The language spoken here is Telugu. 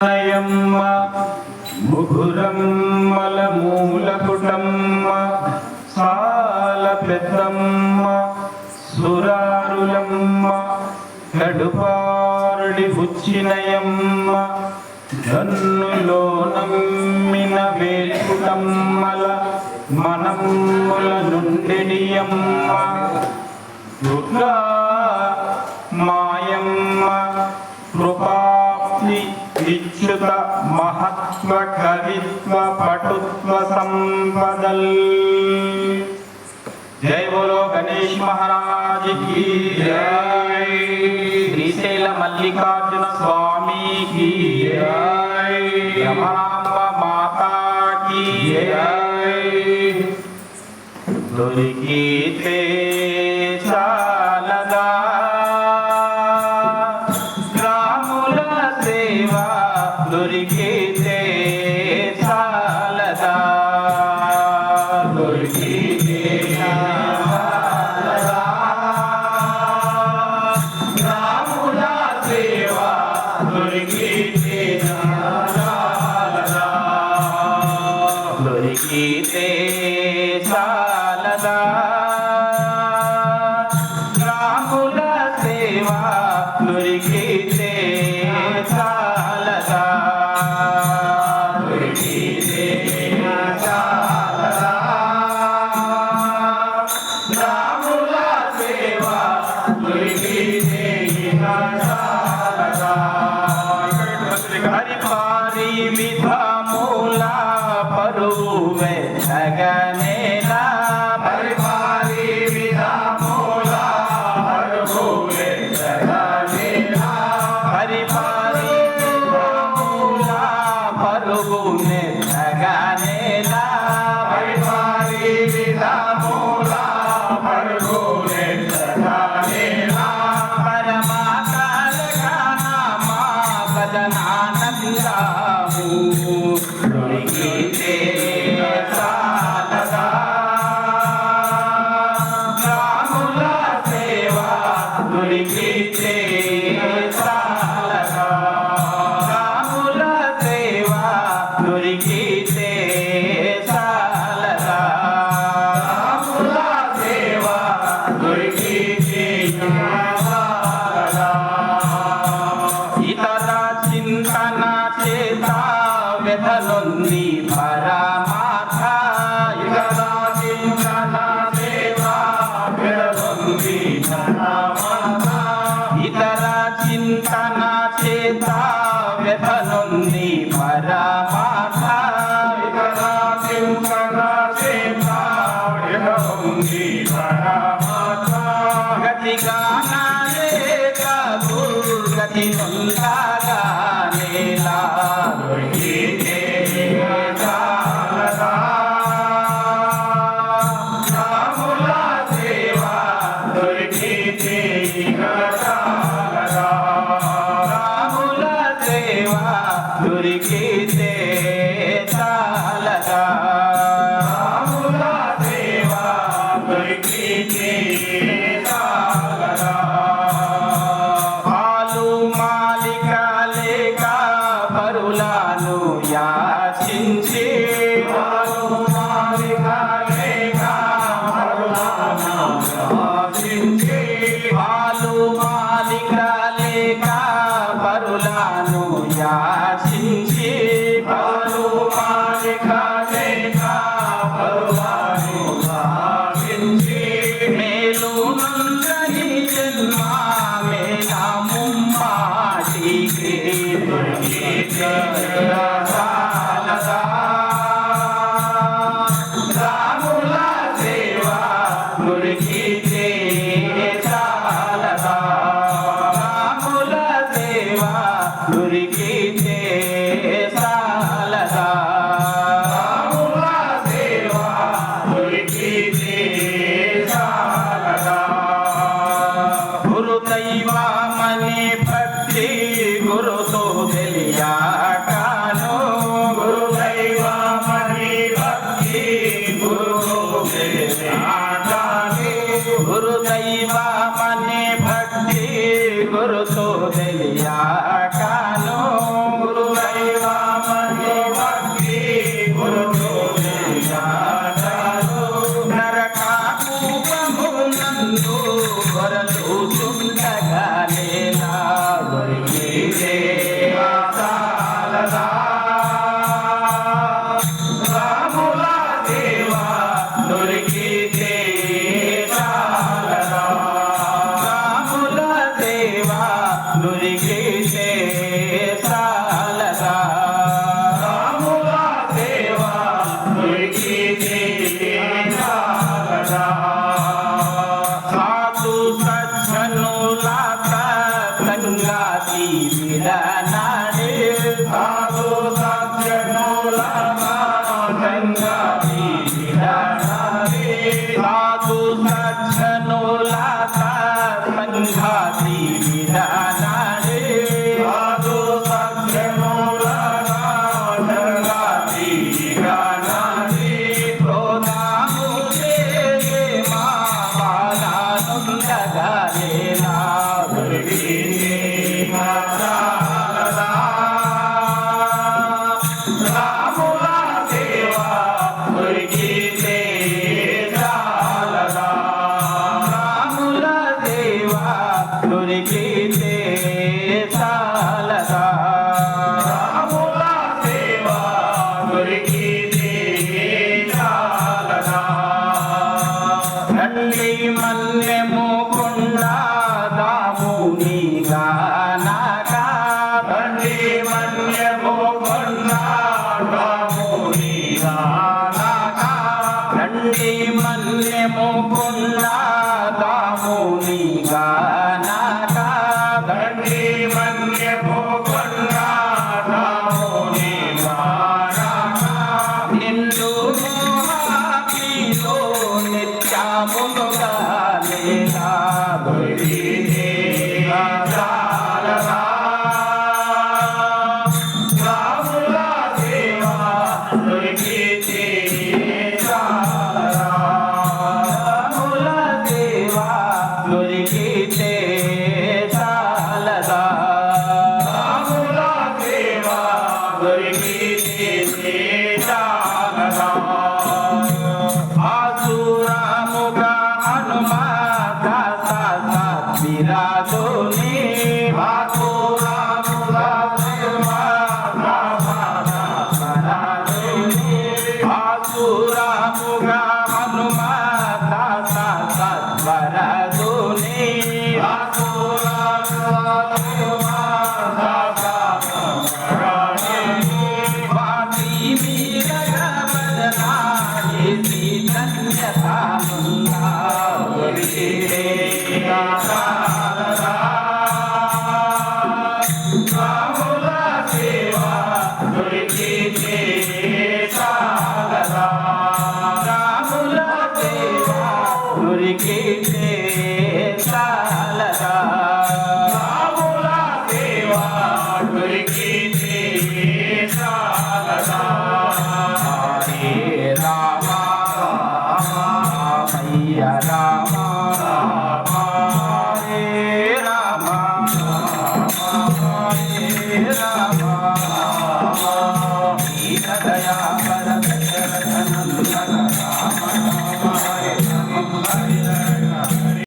నయమ్మ ముగురమ్మల మూలపుటమ్మ సాల పెద్దమ్మ సురారులమ్మ కడుపారుడి బుచ్చినయమ్మ జన్నులో నమ్మిన వేల్పుటమ్మల మనమ్ముల నుండియమ్మ దుర్గా మాయమ్మ కృపా విష్ణుత మహత్వ కవిత్వ పటుత్వ సంపదల్ జై బోలో గణేష్ మహారాజ్ కి జై శ్రీశైల మల్లికార్జున స్వామి కి జై రమణాంబ మాతా కి జై దొరికితే Hare Krishna భజనానందాము దొరికితే వ్యధలొంది పరమార్థ ఇతర చింతన చేత వ్యధలొంది పరమార్థ ఇతర చింతన చేత వ్యధలొంది పరమార్థ ఇతర Thank you. చాలదా గురు దైవమని భక్తి గురుతో తెలియాకాను Bible, yeah, boy. దొరికి చాలదా Thank you. Ram